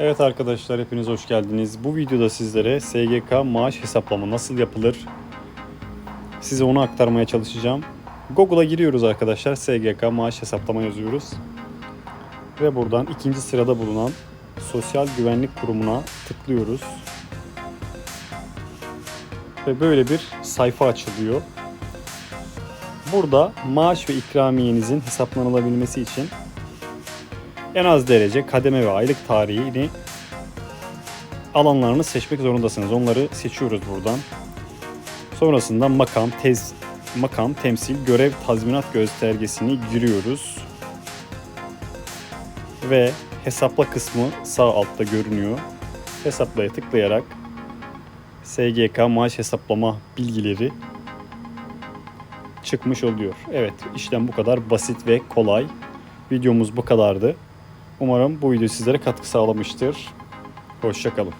Evet arkadaşlar hepiniz hoş geldiniz. Bu videoda sizlere SGK maaş hesaplama nasıl yapılır size onu aktarmaya çalışacağım. Google'a giriyoruz arkadaşlar. SGK maaş hesaplama yazıyoruz. Ve buradan ikinci sırada bulunan Sosyal Güvenlik Kurumu'na tıklıyoruz. Ve böyle bir sayfa açılıyor. Burada maaş ve ikramiyenizin hesaplanılabilmesi için en az derece, kademe ve aylık tarihini alanlarını seçmek zorundasınız. Onları seçiyoruz buradan. Sonrasında makam, tez, makam, temsil, görev, tazminat göstergesini giriyoruz. Ve hesapla kısmı sağ altta görünüyor. Hesaplaya tıklayarak SGK maaş hesaplama bilgileri çıkmış oluyor. Evet işlem bu kadar basit ve kolay. Videomuz bu kadardı. Umarım bu video sizlere katkı sağlamıştır. Hoşçakalın.